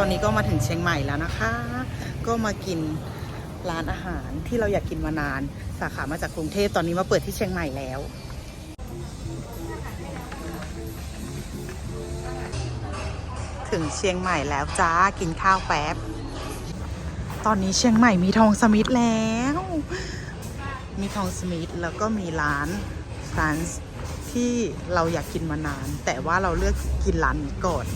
ตอนนี้ก็มาถึงเชียงใหม่แล้วนะคะ ก็มากินร้านอาหารที่เราอยากกินมานาน สาขามาจากกรุงเทพตอนนี้มาเปิดที่เชียงใหม่แล้ว ถึงเชียงใหม่แล้วจ้ากินข้าวแป๊บ ตอนนี้เชียงใหม่มีทองสมิธแล้ว มีทองสมิธแล้วก็มีร้านฟรานซ์ที่เราอยากกินมานาน แต่ว่าเราเลือกกินร้านนี้ก่อน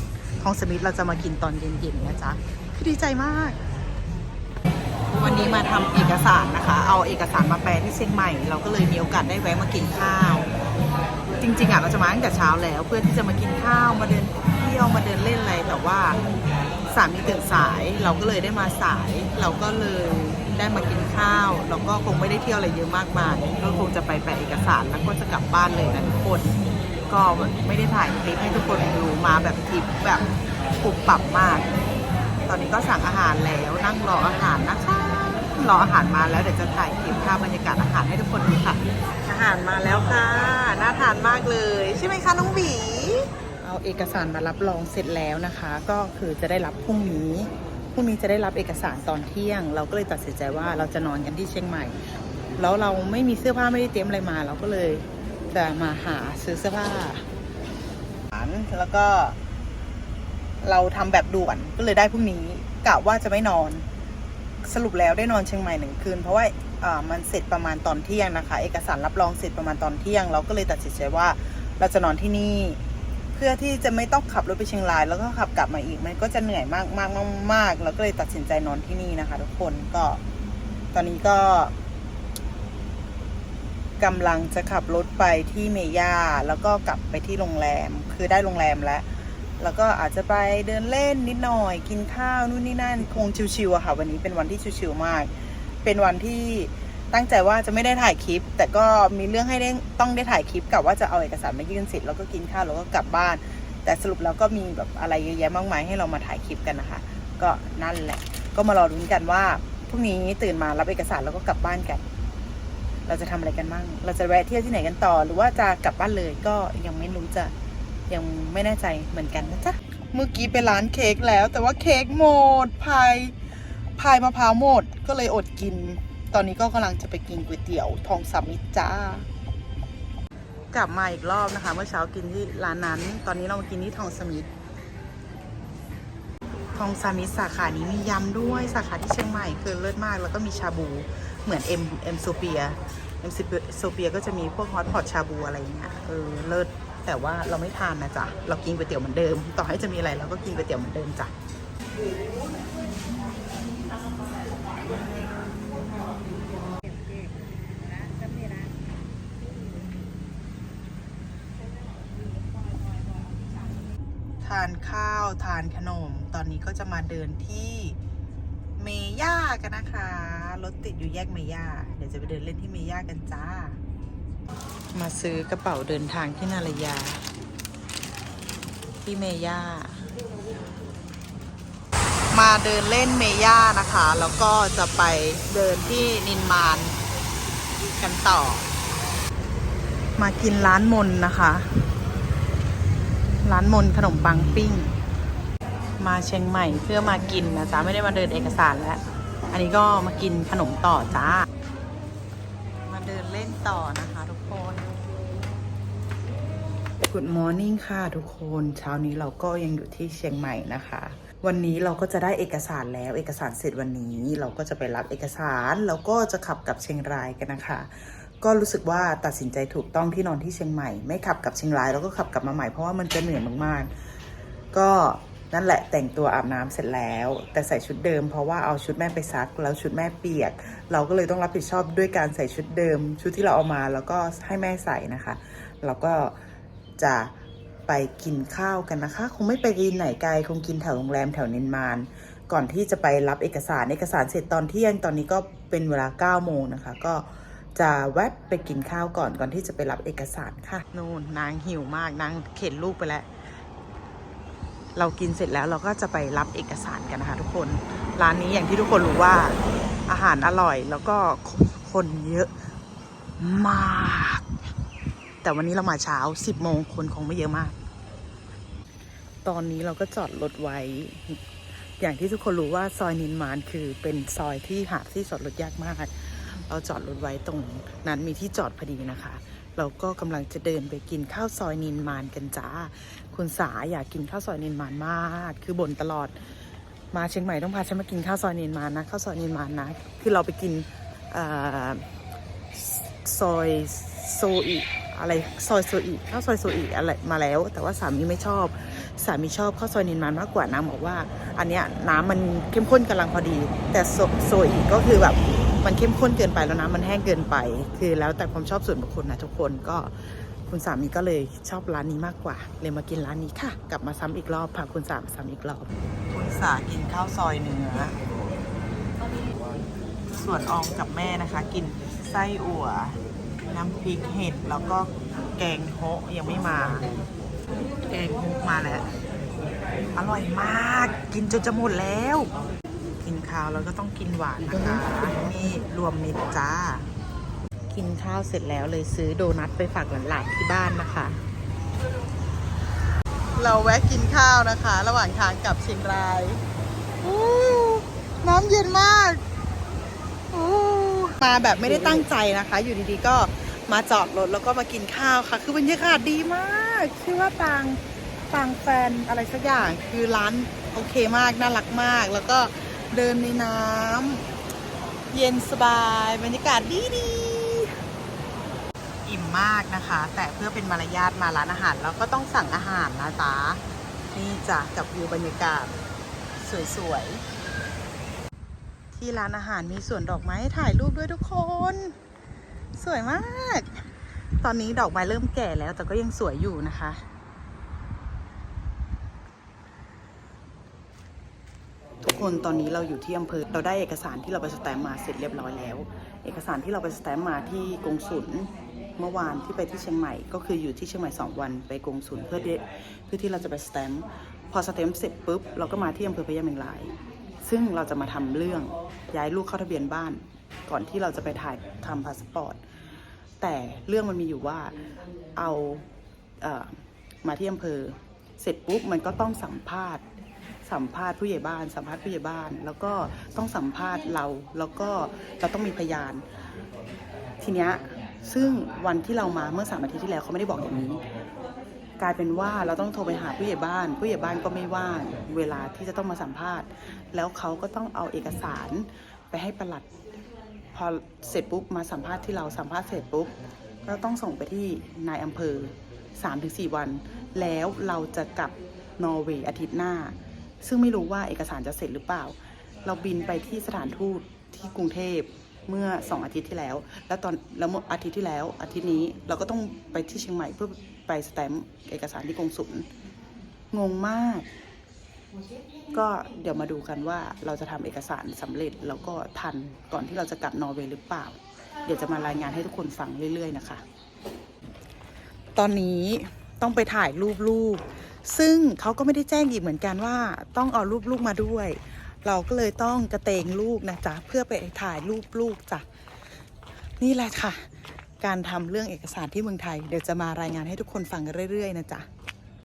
ทองสมิธเราจะมากินตอนเย็นๆนะจ๊ะคือดีใจมาก วันนี้มาทำเอกสารนะคะ เอาเอกสารมาแปลที่เชียงใหม่ เราก็เลยมีโอกาสได้แวะมากินข้าว จริงๆอะเราจะมาตั้งแต่เช้าแล้ว เพื่อที่จะมากินข้าวมาเดินเที่ยวมาเดินเล่นอะไรแต่ว่าสามีตื่นสายเราก็เลยได้มาสาย เราก็เลยได้มากินข้าวแล้วก็คงไม่ได้เที่ยวอะไรเยอะมากมายก็คงจะไปแปะเอกสารแล้วก็จะกลับบ้านเลยนะทุกคน ก็ไม่ได้ถ่ายคลิปให้ทุกคนดูมาแบบทริปแบบปรับปรับมาก ตอนนี้ก็สั่งอาหารแล้วนั่งรออาหารนะคะรออาหารมาแล้วเดี๋ยวจะถ่ายคลิปภาพบรรยากาศอาหารให้ทุกคนดูค่ะ อาหารมาแล้วค่ะน่าทานมากเลย ใช่ไหมคะน้องหวีเอาเอกสารมารับรองเสร็จแล้วนะคะ ก็คือจะได้รับพรุ่งนี้พรุ่งนี้จะได้รับเอกสารตอนเที่ยง เราก็เลยตัดสินใจว่าเราจะนอนกันที่เชียงใหม่ แล้วเราไม่มีเสื้อผ้าไม่ได้เตรียมอะไรมาเราก็เลย จะมาหาซื้อเสื้อผ้าแล้วก็ เราทำแบบด่วนก็เลยได้พรุ่งนี้กะว่าจะไม่นอน สรุปแล้วได้นอนเชียงใหม่หนึ่งคืน เพราะว่าอ่ามันเสร็จประมาณตอนเที่ยงนะคะ เอกสารรับรองเสร็จประมาณตอนเที่ยง เราก็เลยตัดสินใจว่าเราจะนอนที่นี่ เพื่อที่จะไม่ต้องขับรถไปเชียงราย แล้วก็ขับกลับมาอีกมันก็จะเหนื่อยมากมากมากมากเราก็เลยตัดสินใจนอนที่นี่นะคะ ทุกคนก็ ตอนนี้ก็ กำลังจะขับรถไปที่เมย่าแล้วก็กลับไปที่โรงแรม คือได้โรงแรมแล้ว แล้วก็อาจจะไปเดินเล่นนิดหน่อย กินข้าวนู่นนี่นั่นคงชิวๆอะค่ะ วันนี้เป็นวันที่ชิวๆมาก เป็นวันที่ตั้งใจว่าจะไม่ได้ถ่ายคลิป แต่ก็มีเรื่องให้ได้ต้องได้ถ่ายคลิปกับว่าจะเอาเอกสารมายื่นเสร็จแล้วก็กินข้าวแล้วก็กลับบ้าน แต่สรุปแล้วก็มีแบบอะไรเยอะแยะมากมายให้เรามาถ่ายคลิปกันนะคะ ก็นั่นแหละ ก็มารอรุ้นกันว่าพรุ่งนี้ตื่นมารับเอกสารแล้วก็กลับบ้านกัน เราจะทำอะไรกันบ้าง เราจะแวะเที่ยวที่ไหนกันต่อ หรือว่าจะกลับบ้านเลยก็ยังไม่รู้จะยังไม่แน่ใจเหมือนกันนะจ๊ะ เมื่อกี้ไปร้านเค้กแล้ว แต่ว่าเค้กหมดพายพายมะพร้าวหมดก็เลยอดกิน ตอนนี้ก็กำลังจะไปกินก๋วยเตี๋ยวทองสามิตรจ้ากลับมาอีกรอบนะคะ เมื่อเช้ากินที่ร้านนั้น ตอนนี้เรามากินที่ทองสมิธ องซามิสาขานี้มียำด้วยสาขาที่เชียงใหม่คือเลิศมาก แล้วก็มีชาบูเหมือนเอ็มเอ็มโซเปียเอ็มโซเปียก็จะมีพวกฮอตพอตชาบูอะไรอย่างเงี้ยเออเลิศแต่ว่าเราไม่ทานนะจ๊ะ เรากินก๋วยเตี๋ยวเหมือนเดิม ต่อให้จะมีอะไรเราก็กินก๋วยเตี๋ยวเหมือนเดิมจ้ะานข้าวทานขนม ตอนนี้ก็จะมาเดินที่เมย่ากันนะคะ รถติดอยู่แยกเมย่า เดี๋ยวจะไปเดินเล่นที่เมย่ากันจ้า มาซื้อกระเป๋าเดินทางที่นารยา ที่เมย่า มาเดินเล่นเมย่านะคะ แล้วก็จะไปเดินที่นินมานกันต่อ มากินร้านมนนะคะ ร้านมนขนมปังปิ้ง มาเชียงใหม่เพื่อมากินนะจ๊ะไม่ได้มาเดินเอกสารแล้ว อันนี้ก็มากินขนมต่อจ้า มาเดินเล่นต่อนะคะทุกคน Good morning ค่ะทุกคนเช้านี้เราก็ยังอยู่ที่เชียงใหม่นะคะ วันนี้เราก็จะได้เอกสารแล้วเอกสารเสร็จวันนี้ เราก็จะไปรับเอกสารแล้วก็จะขับกลับเชียงรายกันนะคะ ก็รู้สึกว่าตัดสินใจถูกต้องที่นอนที่เชียงใหม่ ไม่ขับกลับเชียงรายแล้วก็ขับกลับมาใหม่เพราะว่ามันจะเหนื่อยมากๆ ก็นั่นแหละแต่งตัวอาบน้ำเสร็จแล้ว แต่ใส่ชุดเดิมเพราะว่าเอาชุดแม่ไปซัก แล้วชุดแม่เปียก เราก็เลยต้องรับผิดชอบด้วยการใส่ชุดเดิม ชุดที่เราเอามาแล้วก็ให้แม่ใส่นะคะแล้วก็จะไปกินข้าวกันนะคะ คงไม่ไปกินไหนไกล คงกินแถวโรงแรมแถวนินมาน ก่อนที่จะไปรับเอกสารเอกสารเสร็จตอนเที่ยงตอนนี้ก็เป็นเวลา9โมงนะคะ ก็ จะแวะไปกินข้าวก่อนก่อนที่จะไปรับเอกสารค่ะ นู่นนางหิวมากนางเข็นลูกไปแล้ว เรากินเสร็จแล้วเราก็จะไปรับเอกสารกันนะคะทุกคน ร้านนี้อย่างที่ทุกคนรู้ว่าอาหารอร่อยแล้วก็คนเยอะมาก แต่วันนี้เรามาเช้า 10 โมงคนคงไม่เยอะมาก ตอนนี้เราก็จอดรถไว้ อย่างที่ทุกคนรู้ว่าซอยนินมานคือเป็นซอยที่หาที่จอดรถยากมาก เราจอดรถไว้ตรงนั้นมีที่จอดพอดีนะคะ เราก็กำลังจะเดินไปกินข้าวซอยนินมานกันจ้า คุณสาอยากกินข้าวซอยนินมานมาก คือบ่นตลอด มาเชียงใหม่ต้องพาฉันมากินข้าวซอยนินมานนะ ข้าวซอยนินมานนะ คือเราไปกินอ่อซอยโซอิอะไรซอยโซอิข้าวซอยโซอิอะไรมาแล้ว แต่ว่าสามีไม่ชอบ สามีชอบข้าวซอยนินมานมากกว่านางบอกว่า อันเนี้ยน้ำมันเข้มข้นกำลังพอดี แต่โซโซอิก็คือแบบ มันเข้มข้นเกินไปแล้วน้ำมันแห้งเกินไป คือแล้วแต่ความชอบส่วนบุคคลนะทุกคนก็คุณสามีก็เลยชอบร้านนี้มากกว่า เลยมากินร้านนี้ค่ะ กลับมาซ้ำอีกรอบพาคุณสามาซ้ำอีกรอบ คุณสากินข้าวซอยเนื้อส่วนอองกับแม่นะคะ กินไส้อั่ว น้ำพริกเห็ดแล้วก็แกงโฮะยังไม่มา แกงโฮะมาแล้ว อร่อยมาก กินจนจะหมดแล้ว ข้าวแล้วก็ต้องกินหวานนะคะนี่รวมมิตรจ้า กินข้าวเสร็จแล้วเลยซื้อโดนัทไปฝากหลานๆที่บ้านนะคะ เราแวะกินข้าวนะคะ ระหว่างทางกลับเชียงรายอู้น้ำเย็นมากอู้มาแบบไม่ได้ตั้งใจนะคะ อยู่ดีๆก็มาจอดรถแล้วก็มากินข้าวค่ะ คือบรรยากาศดีมาก ชื่อว่าปางปางแฟนอะไรสักอย่าง คือร้านโอเคมาก น่ารักมาก แล้วก็ เดินในน้ำเย็นสบายบรรยากาศดีดีๆอิ่มมากนะคะ แต่เพื่อเป็นมารยาทมาร้านอาหาร เราก็ต้องสั่งอาหารนะจ๊ะนี่จ้ะกับวิวบรรยากาศสวยๆ ที่ร้านอาหารมีสวนดอกไม้ถ่ายรูปด้วยทุกคน สวยมาก ตอนนี้ดอกไม้เริ่มแก่แล้วแต่ก็ยังสวยอยู่นะคะ ทุก คนตอนนี้เราอยู่ที่อำเภอเราได้เอกสารที่เราไปสแตมป์มาเสร็จเรียบร้อยแล้ว เอกสารที่เราไปสแตมป์มาที่กงสุลเมื่อวานที่ไปที่เชียงใหม่ก็คืออยู่ที่เชียงใหม่ 2 วันไปกงสุลเพื่อที่เพื่อที่เราจะไปสแตมป์พอสแตมป์เสร็จปุ๊บเราก็มาที่อำเภอพะยาเมงราย ซึ่งเราจะมาทำเรื่องย้ายลูกเข้าทะเบียนบ้าน ก่อนที่เราจะไปถ่ายทำพาสปอร์ตแต่เรื่องมันมีอยู่ว่าเอาเออมาที่อำเภอเสร็จปุ๊บมันก็ต้องสัมภาษณ์ สัมภาษณ์ผู้ใหญ่บ้าน สัมภาษณ์ผู้ใหญ่บ้าน แล้วก็ต้องสัมภาษณ์เรา แล้วก็เราต้องมีพยาน ทีเนี้ยซึ่งวันที่เรามาเมื่อสามอาทิตย์ที่แล้วเขาไม่ได้บอกอย่างนี้ กลายเป็นว่าเราต้องโทรไปหาผู้ใหญ่บ้าน ผู้ใหญ่บ้านก็ไม่ว่างเวลาที่จะต้องมาสัมภาษณ์ แล้วเขาก็ต้องเอาเอกสารไปให้ประหลัด พอเสร็จปุ๊บมาสัมภาษณ์ที่เราสัมภาษณ์เสร็จปุ๊บก็ต้องส่งไปที่นายอำเภอ3-4 วัน แล้วเราจะกลับนอร์เวย์อาทิตย์หน้า ซึ่งไม่รู้ว่าเอกสารจะเสร็จหรือเปล่า เราบินไปที่สถานทูตที่กรุงเทพเมื่อสองอาทิตย์ที่แล้ว แล้วตอนแล้วเมื่ออาทิตย์ที่แล้ว อาทิตย์นี้เราก็ต้องไปที่เชียงใหม่เพื่อไปสแตมป์เอกสารที่กงสุลงงมาก ก็เดี๋ยวมาดูกันว่าเราจะทำเอกสารสำเร็จแล้วก็ทันก่อนที่เราจะกลับนอร์เวย์หรือเปล่า เดี๋ยวจะมารายงานให้ทุกคนฟังเรื่อย ๆ นะคะ ตอนนี้ต้องไปถ่ายรูปลูก ซึ่งเขาก็ไม่ได้แจ้งอีกเหมือนกันว่า ต้องเอารูปลูกมาด้วย เราก็เลยต้องกระเตงลูกนะจ๊ะเพื่อไปถ่ายรูปลูกจ้ะนี่แหละค่ะ การทำเรื่องเอกสารที่เมืองไทย เดี๋ยวจะมารายงานให้ทุกคนฟังเรื่อยๆนะจ๊ะ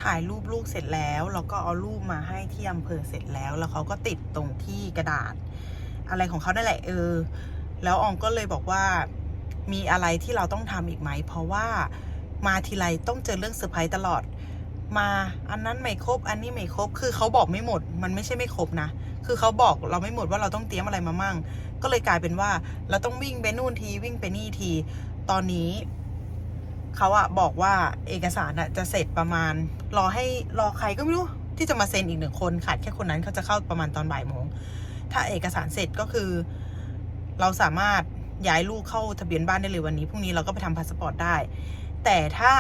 ถ่ายรูปลูกเสร็จแล้วแล้วก็เอารูปมาให้ที่อำเภอเสร็จแล้ว แล้วเขาก็ติดตรงที่กระดาษ อะไรของเขาได้แหละเออ แล้วอองก็เลยบอกว่ามีอะไรที่เราต้องทำอีกไหม เพราะว่ามาทีไรต้องเจอเรื่องเซอร์ไพรส์ตลอด มาอันนั้นไม่ครบ อันนี้ไม่ครบ คือเขาบอกไม่หมด มันไม่ใช่ไม่ครบนะ คือเขาบอกเราไม่หมดว่าเราต้องเตรียมอะไรมามั่ง ก็เลยกลายเป็นว่า เราต้องวิ่งไปนู่นทีวิ่งไปนี่ที ตอนนี้เขาอะบอกว่าเอกสารอะจะเสร็จประมาณ รอให้รอใครก็ไม่รู้ที่จะมาเซ็นอีกหนึ่งคนขาดแค่คนนั้นเขาจะเข้าประมาณตอนบ่ายโมง ถ้าเอกสารเสร็จก็คือ เราสามารถย้ายลูกเข้าทะเบียนบ้านได้เลยวันนี้พรุ่งนี้เราก็ไปทำพาสปอร์ตได้ แต่ถ้า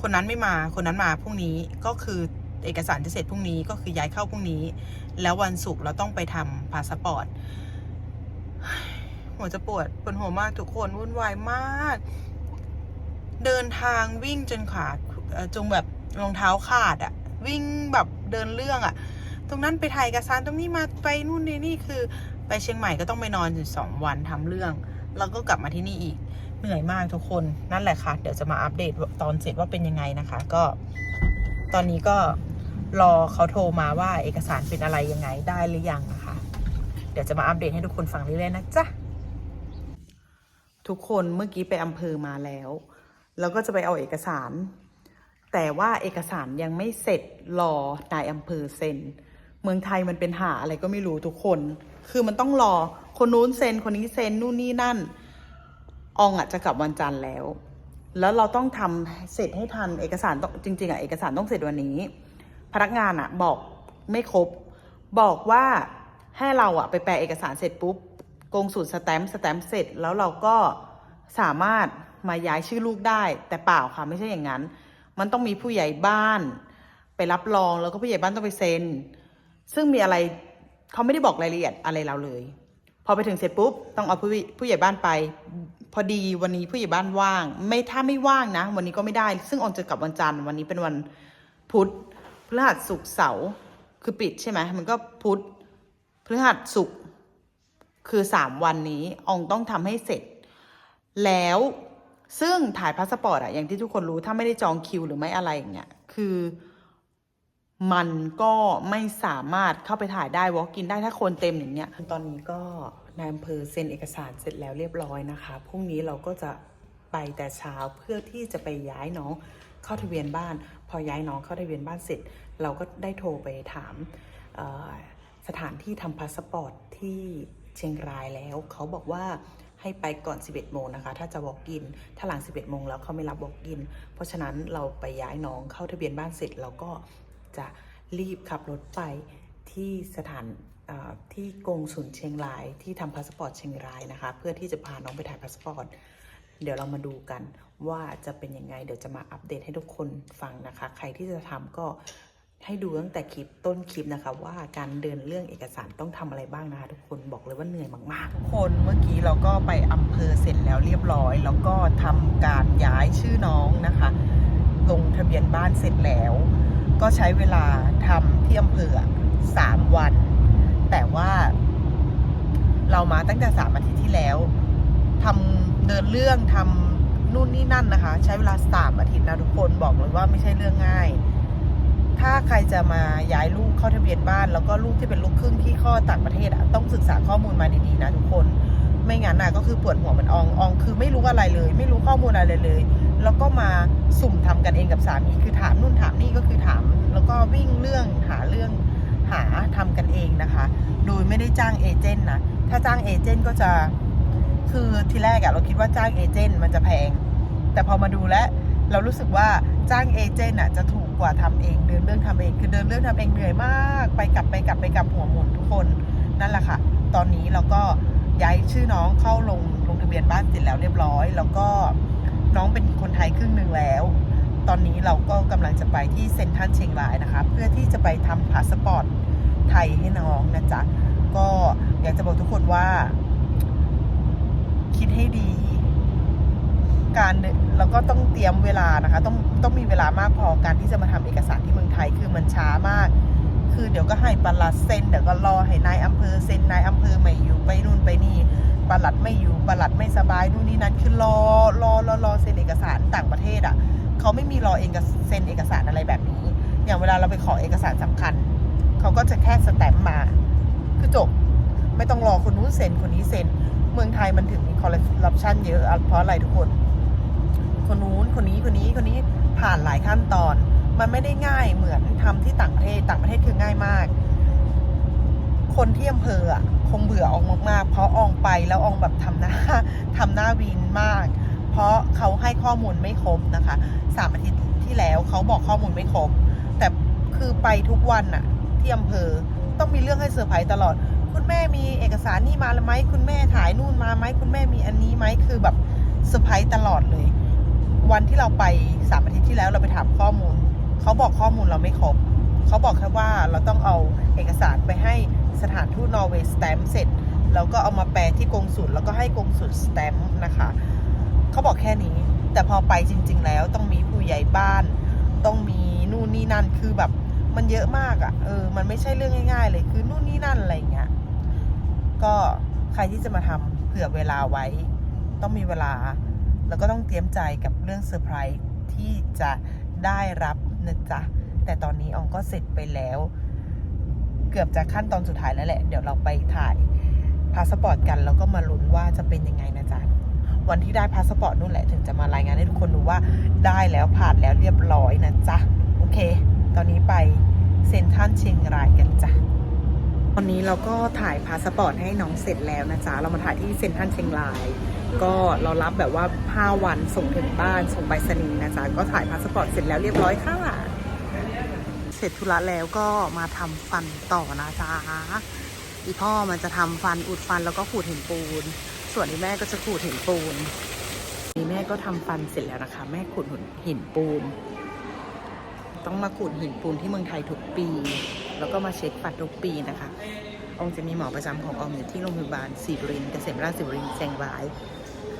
คนนั้นไม่มาคนนั้นมาพรุ่งนี้ก็คือเอกสารจะเสร็จพรุ่งนี้ก็คือย้ายเข้าพรุ่งนี้ แล้ววันศุกร์เราต้องไปทำพาสปอร์ตหัวจะปวดปวดหัวมากทุกคนวุ่นวายมาก เดินทางวิ่งจนขาดเออจงแบบรองเท้าขาดอะวิ่งแบบเดินเรื่องอะตรงนั้นไปถ่ายเอกสารตรงนี้มาไปนู่นนี่นี่คือ ไปเชียงใหม่ก็ต้องไปนอนอยู่สองวันทำเรื่อง แล้วก็กลับมาที่นี่อีก เหนื่อยมากทุกคนนั่นแหละค่ะ เดี๋ยวจะมาอัปเดตตอนเสร็จว่าเป็นยังไงนะคะ ก็ตอนนี้ก็รอเขาโทรมาว่าเอกสารเป็นอะไรยังไงได้หรือยังนะคะ เดี๋ยวจะมาอัปเดตให้ทุกคนฟังเรื่อยๆนะจ๊ะทุกคนเมื่อกี้ไปอำเภอมาแล้ว แล้วก็จะไปเอาเอกสาร แต่ว่าเอกสารยังไม่เสร็จรอนายอำเภอเซ็น เมืองไทยมันเป็นหาอะไรก็ไม่รู้ทุกคน คือมันต้องรอคนนู้นเซ็นคนนี้เซ็นนู่นนี่นั่น อองอะจะกลับวันจันทร์แล้ว แล้วเราต้องทำเสร็จให้ทันเอกสารต้องจริง ๆอะเอกสารต้องเสร็จวันนี้ พนักงานอะบอกไม่ครบ บอกว่าให้เราอะไปแปลเอกสารเสร็จปุ๊บกงสูตรสแตมป์สแตมป์เสร็จแล้วเราก็สามารถมาย้ายชื่อลูกได้ แต่เปล่าค่ะไม่ใช่อย่างนั้น มันต้องมีผู้ใหญ่บ้าน ไปรับรองแล้วก็ผู้ใหญ่บ้านต้องไปเซ็น ซึ่งมีอะไรเขาไม่ได้บอกรายละเอียดอะไรเราเลย พอไปถึงเสร็จปุ๊บต้องเอาผู้ผู้ใหญ่บ้านไป พอดีวันนี้ผู้ใหญ่บ้านว่าง ไม่ถ้าไม่ว่างนะ วันนี้ก็ไม่ได้ ซึ่งออนจะกลับวันจันทร์วันนี้เป็นวันพุธพฤหัสศุกร์เสาร์คือปิดใช่ไหมมันก็พุธพฤหัสศุกร์คือสามวันนี้อองต้องทำให้เสร็จ แล้วซึ่งถ่ายพาสปอร์ตอะอย่างที่ทุกคนรู้ถ้าไม่ได้จองคิวหรือไม่อะไรอย่างเงี้ยคือ มันก็ไม่สามารถเข้าไปถ่ายได้วอล์กอินได้ถ้าคนเต็มอย่างเนี้ยตอนนี้ก็ นายอำเภอเซ็นเอกสารเสร็จแล้วเรียบร้อยนะคะพรุ่งนี้เราก็จะไปแต่เช้าเพื่อที่จะไปย้ายน้องเข้าทะเบียนบ้าน พอย้ายน้องเข้าทะเบียนบ้านเสร็จ เราก็ได้โทรไปถามสถานที่ทำพาสปอร์ตที่เชียงรายแล้ว เขาบอกว่าให้ไปก่อน 11 โมงนะคะ ถ้าจะ walk in ถ้าหลัง 11 โมงแล้วเขาไม่รับ walk in เพราะฉะนั้นเราไปย้ายน้องเข้าทะเบียนบ้านเสร็จเราก็จะรีบขับรถไปที่สถาน ที่กงสุลเชียงรายที่ทำพาสปอร์ตเชียงรายนะคะ เพื่อที่จะพาน้องไปถ่ายพาสปอร์ตเดี๋ยวเรามาดูกันว่าจะเป็นยังไง เดี๋ยวจะมาอัปเดตให้ทุกคนฟังนะคะ ใครที่จะทำก็ให้ดูตั้งแต่คลิปต้นคลิปนะคะ ว่าการเดินเรื่องเอกสารต้องทำอะไรบ้างนะคะ ทุกคนบอกเลยว่าเหนื่อยมากๆทุกคนเมื่อกี้เราก็ไปอำเภอเสร็จแล้วเรียบร้อย แล้วก็ทำการย้ายชื่อน้องนะคะ ลงทะเบียนบ้านเสร็จแล้ว ก็ใช้เวลาทำที่อำเภอสามวัน แต่ว่า เรามาตั้งแต่สามอาทิตย์ที่แล้วทำเดินเรื่องทำนู่นนี่นั่นนะคะ ใช้เวลาสามอาทิตย์นะทุกคนบอกเลยว่าไม่ใช่เรื่องง่าย ถ้าใครจะมาย้ายลูกเข้าทะเบียนบ้าน แล้วก็ลูกที่เป็นลูกครึ่งที่ข้อต่างประเทศอะต้องศึกษาข้อมูลมาดีๆนะทุกคนไม่งั้นน่ะก็คือปวดหัวเหมือนอองอองคือไม่รู้อะไรเลย ไม่รู้ข้อมูลอะไรเลย แล้วก็มาสุ่มทำกันเองกับสามีคือถามนู่นถามนี่ก็คือถาม แล้วก็วิ่งเรื่องหาเรื่อง หาทำกันเองนะคะ โดยไม่ได้จ้างเอเจนต์นะ ถ้าจ้างเอเจนต์ก็จะ คือทีแรกอะเราคิดว่าจ้างเอเจนต์มันจะแพง แต่พอมาดูแล้วเรารู้สึกว่าจ้างเอเจนต์อะจะถูกกว่าทำเอง เดินเรื่องทำเอง คือเดินเรื่องทำเองเหนื่อยมาก ไปกลับไปกลับไปกลับหัวหมุนทุกคน นั่นแหละค่ะ ตอนนี้เราก็ย้ายชื่อน้องเข้าลงลงทะเบียนบ้านเสร็จแล้วเรียบร้อย แล้วก็น้องเป็นคนไทยครึ่งหนึ่งแล้ว ตอนนี้เราก็กำลังจะไปที่เซ็นทรัลเชียงรายนะคะ เพื่อที่จะไปทำพาสปอร์ต ไทยให้น้องนะจ๊ะ ก็อยากจะบอกทุกคนว่า คิดให้ดี การแล้วก็ต้องเตรียมเวลานะคะ ต้องต้องมีเวลามากพอการที่จะมาทำเอกสารที่เมืองไทยคือมันช้ามาก คือเดี๋ยวก็ให้ปลัดเซ็นเดี๋ยวก็รอให้นายอำเภอเซ็นนายอำเภอไม่อยู่ไปนู่นไปนี่ปลัดไม่อยู่ปลัดไม่สบายนู่นนี่นั่นคือรอรอรอรอเซ็นเอกสารต่างประเทศอะเขาไม่มีรอเองกับเซ็นเอกสารอะไรแบบนี้ อย่างเวลาเราไปขอเอกสารสำคัญ เขาก็จะแค่สแตมป์มา คือจบ ไม่ต้องรอคนนู้นเซ็นคนนี้เซ็น เมืองไทยมันถึงมีคอร์รัปชันเยอะ เพราะอะไรทุกคน คนนู้นคนนี้คนนี้คนนี้ผ่านหลายขั้นตอน มันไม่ได้ง่ายเหมือนทำที่ต่างประเทศ ต่างประเทศคือง่ายมาก คนที่อำเภออะคงเบื่ออองมากๆ เพราะอองไปแล้วอองแบบทำหน้าทำหน้าวีนมาก เพราะเขาให้ข้อมูลไม่ครบนะคะสามอาทิตย์ที่แล้วเขาบอกข้อมูลไม่ครบ แต่คือไปทุกวันอะ ที่อำเภอ ต้องมีเรื่องให้เซอร์ไพรส์ตลอด คุณแม่มีเอกสารนี่มาแล้วไหมคุณแม่ถ่ายนู่นมาไหมคุณแม่มีอันนี้ไหมคือแบบเซอร์ไพรส์ตลอดเลย วันที่เราไปสามอาทิตย์ที่แล้วเราไปถามข้อมูลเขาบอกข้อมูลเราไม่ครบเขาบอกแค่ว่าเราต้องเอาเอกสารไปให้สถานทูตนอร์เวย์สแตมป์เสร็จแล้วก็เอามาแปลที่กงสุลแล้วก็ให้กงสุลสแตมป์นะคะเขาบอกแค่นี้ แต่พอไปจริง ๆ แล้วต้องมีผู้ใหญ่บ้าน ต้องมีนู่นนี่นั่นคือแบบ มันเยอะมากอะ่ะ เออ มันไม่ใช่เรื่องง่ายๆเลย คือนู่นนี่นั่นอะไรเงี้ย ก็ใครที่จะมาทำเผื่อเวลาไว้ ต้องมีเวลา แล้วก็ต้องเตรียมใจกับเรื่องเซอร์ไพรส์ที่จะได้รับนะจ๊ะ แต่ตอนนี้อองก็เสร็จไปแล้ว เกือบจะขั้นตอนสุดท้ายแล้วแหละ เดี๋ยวเราไปถ่ายพาสปอร์ตกัน แล้วก็มาลุ้นว่าจะเป็นยังไงนะจ๊ะวันที่ได้พาสปอร์ตนู่นแหละถึงจะมารายงานให้ทุกคนรู้ว่าได้แล้วผ่านแล้วเรียบร้อยนะจ๊ะ โอเค ตอนนี้ไปเซ็นทรัลเชียงรายกันจ้ะตอนนี้เราก็ถ่ายพาสปอร์ตให้น้องเสร็จแล้วนะจ๊ะ เรามาถ่ายที่เซ็นทรัลเชียงราย ก็เรารับแบบว่า 5 วันส่งถึงบ้านส่งไปรษณีนะจ๊ะ ก็ถ่ายพาสปอร์ตเสร็จแล้วเรียบร้อยค่ะเสร็จธุระแล้วก็มาทำฟันต่อนะจ๊ะอีพ่อมันจะทำฟันอุดฟันแล้วก็ขูดหินปูน ส่วนอีแม่ก็จะขูดหินปูนอีแม่ก็ทำฟันเสร็จแล้วนะคะ แม่ขูดหินปูน ต้องมาขูดหินปูนที่เมืองไทยทุกปี แล้วก็มาเช็คฟันทุกปีนะคะอองจะมีหมอประจำของอองอยู่ที่โรงพยาบาลศรีบุรินเกษมราชศรีบุรินทร์เชียงราย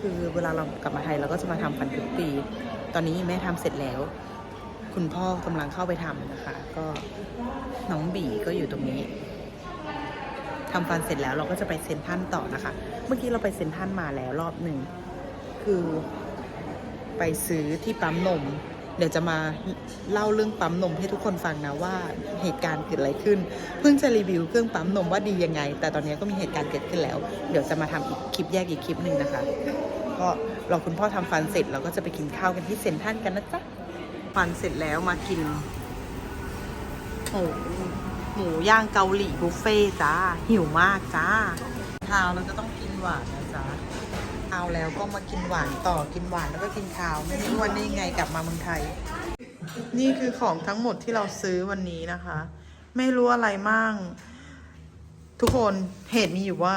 คือเวลาเรากลับมาไทยเราก็จะมาทำฟันทุกปี ตอนนี้แม่ทำเสร็จแล้ว คุณพ่อกำลังเข้าไปทำนะคะ ก็น้องบีก็อยู่ตรงนี้ทำฟันเสร็จแล้วเราก็จะไปเซ็นทรันต่อนะคะ เมื่อกี้เราไปเซ็นทรันมาแล้วรอบหนึ่งคือไปซื้อที่ปั๊มนม เดี๋ยวจะมาเล่าเรื่องปั๊มนมให้ทุกคนฟังนะว่าเหตุการณ์เกิดอะไรขึ้น เพิ่งจะรีวิวเครื่องปั๊มนมว่าดียังไง แต่ตอนนี้ก็มีเหตุการณ์เกิดขึ้นแล้ว เดี๋ยวจะมาทำอีกคลิปแยกอีกคลิปหนึ่งนะคะ ก็รอคุณพ่อทำฟันเสร็จเราก็จะไปกินข้าวกันที่เซ็นทรันกันนะจ๊ะฟันเสร็จแล้วมากินหมูหมูย่างเกาหลีบุฟเฟ่จ้าหิวมากจ้าข้าวเราจะต้องกินหวานนะจ๊ะาวแล้วก็มากินหวานต่อกินหวานแล้วก็กินข้าวไม่รู้วันนี้ยังไงกลับมาเมืองไทย นี่คือของทั้งหมดที่เราซื้อวันนี้นะคะ ไม่รู้อะไรมั่งทุกคนเหตุมีอยู่ว่า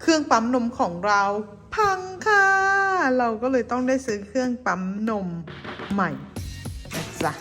เครื่องปั๊มนมของเราพังค่ะ เราก็เลยต้องได้ซื้อเครื่องปั๊มนมใหม่นะจ๊ะ